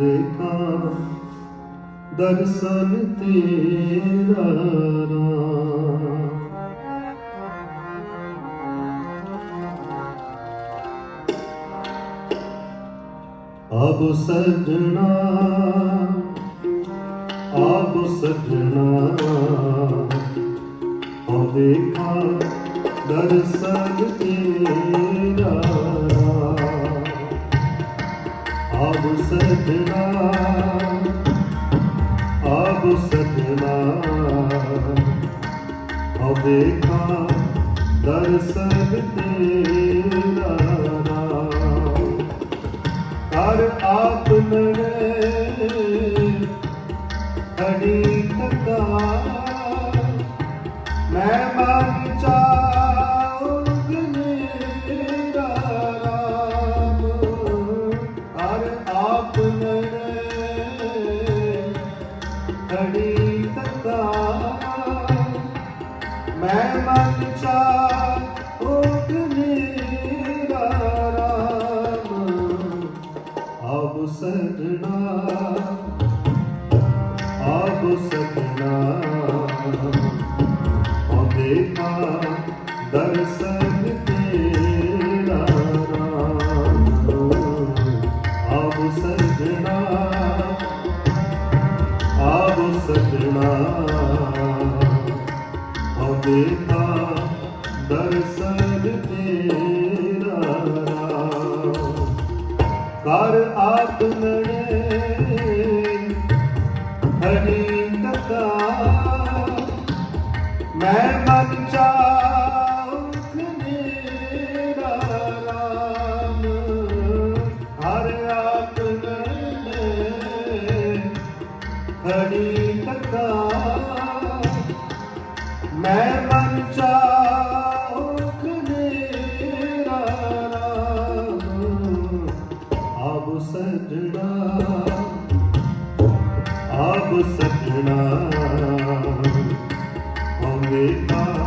ਉਹ ਦਰਸ਼ਨ ਤੇਰਾ ਆਬ ਸਜਣਾ ਆਬ ਸਜਣਾ ਉਹ ਦੇਖਾਂ ਦਰਸ਼ਨ ਤੇਰਾ ਸਜਣਾ ਆਬ ਸਜਣਾ। ਉਹ ਦੇਖਾਂ ਦਰਸ਼ਨ ਤੇਰਾ। ਉਹ ਦੇਖਾ ਮੈਂ ਮਨ ਚਾਉਖ ਮੇਰਾ ਰਾਮ। ਹਰ ਆਪ ਹਰੀ ਤਕਾ ਮੈਂ ਮਨ ਚਾਉਖ ਮੇਰਾ ਰਾਮ। ਆਬ ਸਜਣਾ ਆਬ ਸਜਣਾ। ਹੋਵੇ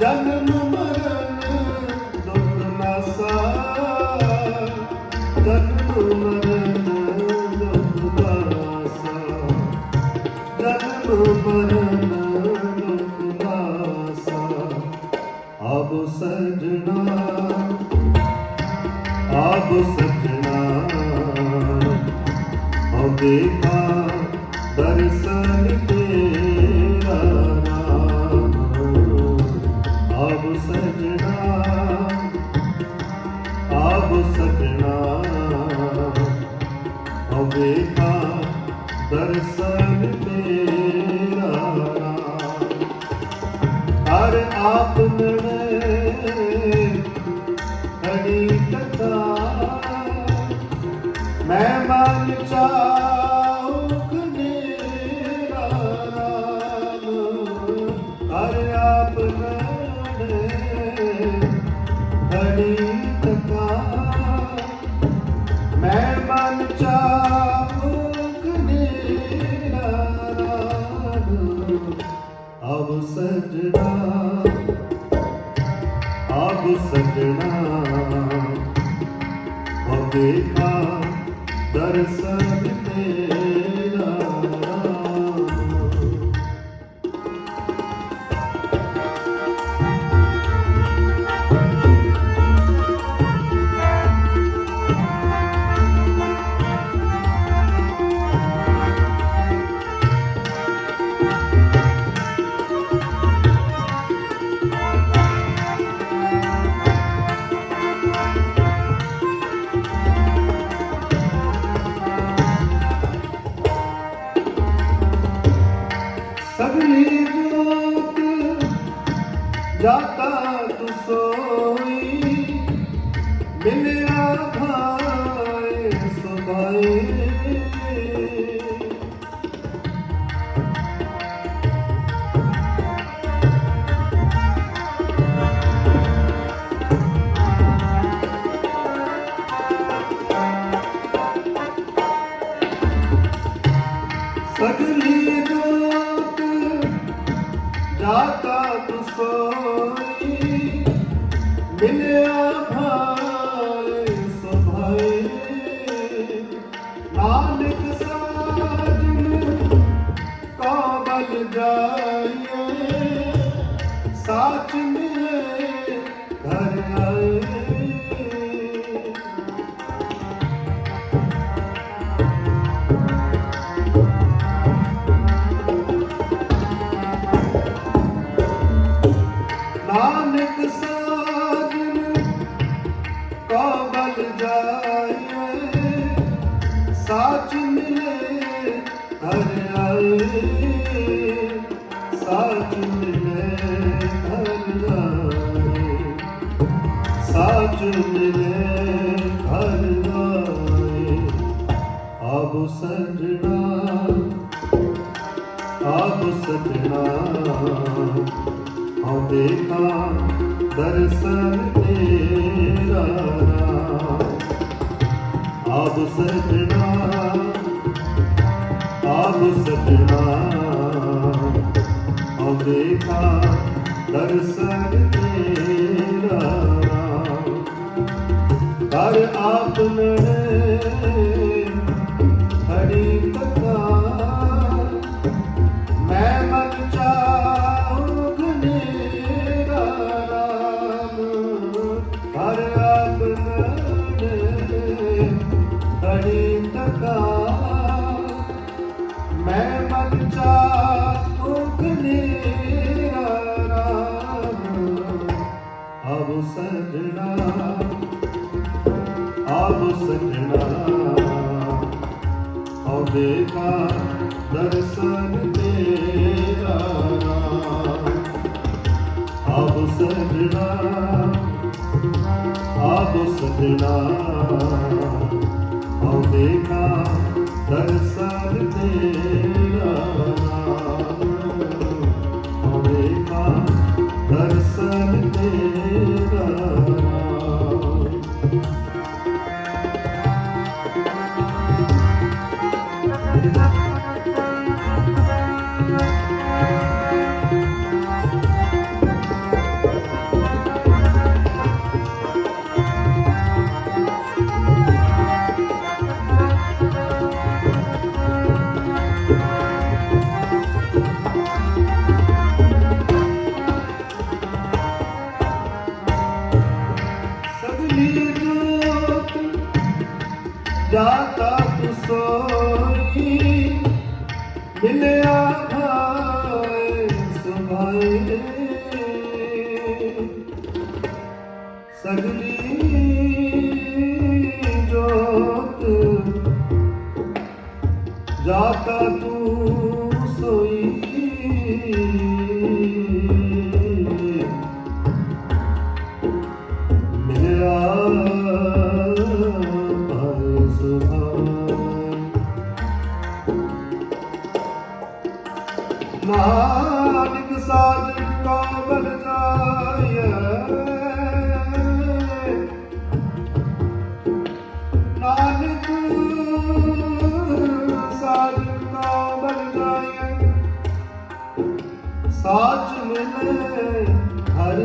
ਜਨਮ ਮਰਨ ਦੁਖ ਨਾਸਾ ਜਨਮ ਮਰਨ ਦੁਖ ਨਾਸਾ ਜਨਮ ਮਰਨ ਦੁਖ ਨਾਸਾ ਆਬ ਸਜਣਾ ਆਬ ਸਜਣਾ। ਹੋ ਦੇਖਾ ਦਰਸ਼ਨ ਤੇਰਾ coração. 야 ਸਾਜਨ ਨੇ ਘਰ ਆਏ ਆਬ ਸਜਣਾ ਆਬ ਸਜਣਾ। ਆਉਂਦੇ ਕਾ ਦਰਸ਼ਨ ਤੇਰਾ ਆਬ ਸਜਣਾ ਆਬ ਸਜਣਾ। ਆਉਂਦੇ ਕਾ ਦਰਸ਼ਨ ਤੇਰਾ ਹਰ ਆਪਨੇ ਹਰੀ Krishna. Thank you. ਸਾਚ ਮਿਲੇ ਹਰ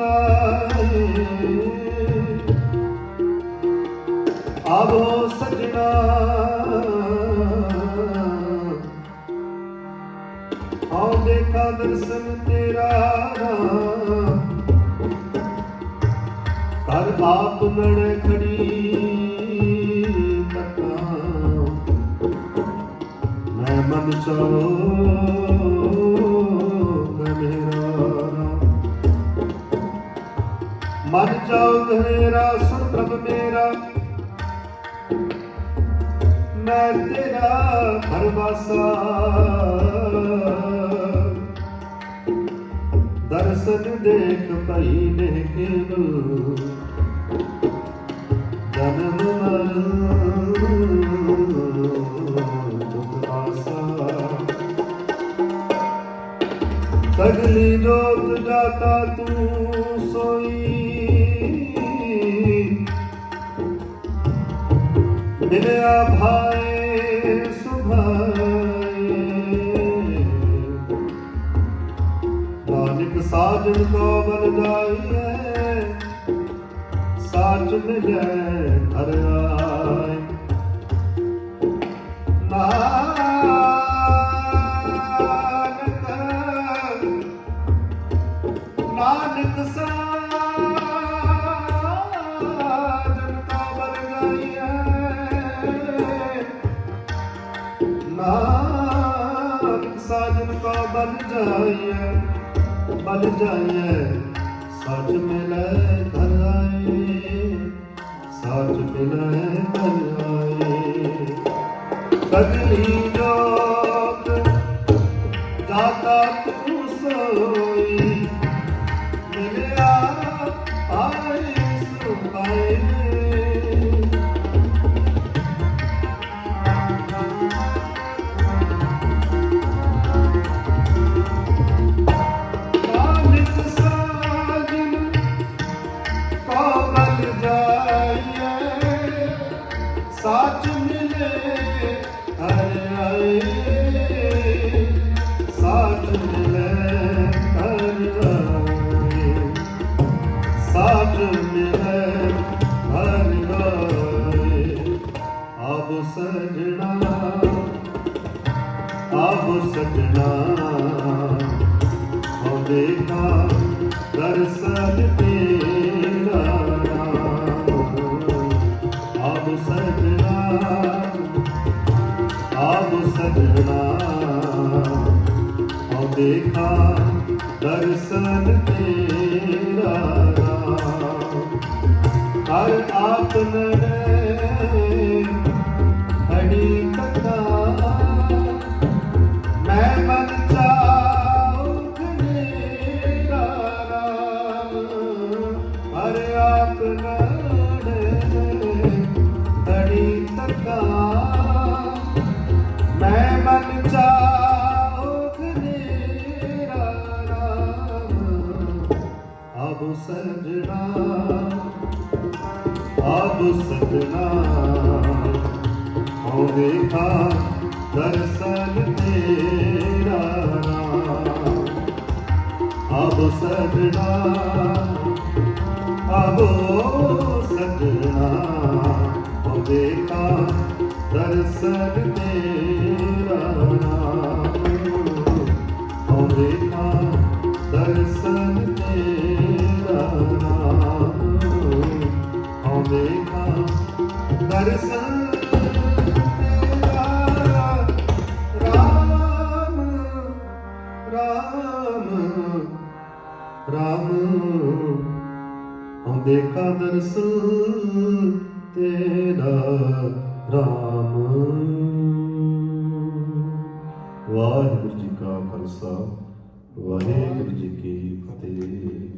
ਆਏ ਆਵੋ ਸਜਣਾ। ਆਉ ਦੇਖਾ ਦਰਸ਼ਨ ਤੇਰਾ ਕਰ ਆਪ ਨੜ ਖੜੀ ਤੱਕਾਂ। ਮੈਂ ਮਨ ਚਾਹੋ ਮਨ ਚਾਹੋ ਤੇਰਾ ਸੁਣ ਪ੍ਰਭ ਮੇਰਾ। ਮੈਂ ਤੇਰਾ ਪਰਵਾਸਾ ਦਰਸ਼ਨ ਦੇਖ ਭਈ ਨੇ ਕੇਵਲ ਭਾਏ ਸੁਭਾਏ ਨਾਨਕ ਸਾਜਨ ਕੋ ਬਲ ਜਾਈਐ ਸਾਚ ਮਿਲੈ ਹਰ ਆਏ। ਨਾਨਕ ਬਲ ਜਾਈਐ ਬਲ ਜਾਈਐ ਸੱਚ ਮਿਲੈ ਘਰ ਸੱਚ ਮਿਲੈ ਘਰ ਸਗਲੀ ਜੋਤ ਆਬ ਸਜਣਾ। ਹੋ ਦੇਖਾ ਦਰਸ਼ਨ ਤੇਰਾ। ਆਬ ਸਜਣਾ। ਆਬ ਸਜਣਾ। ਹੋ ਦੇਖਾ ਦਰਸ਼ਨ ਤੇਰਾ। ਹਰ ਆਪ ਨੜੇ। ਹੋ ਦੇਖਾ ਦਰਸ਼ਨ ਤੇਰਾ ਅਬ ਸਜਣਾ ਅਬ ਸਜਣਾ। ਹੋ ਦੇਖਾ ਦਰਸ਼ਨ ਤੇਰਾ ਹੋ ਦੇਖਾ ਦਰਸ਼ਨ ਤੇਰਾ ਹੋ ਦੇਖਾ ਦਰਸ਼ਨ ਹਉ ਦੇਖਾ ਦਰਸ਼ਨ ਤੇਰਾ ਰਾਮ। ਵਾਹਿਗੁਰੂ ਜੀ ਕਾ ਖਾਲਸਾ ਵਾਹਿਗੁਰੂ ਜੀ ਕੀ ਫਤਿਹ।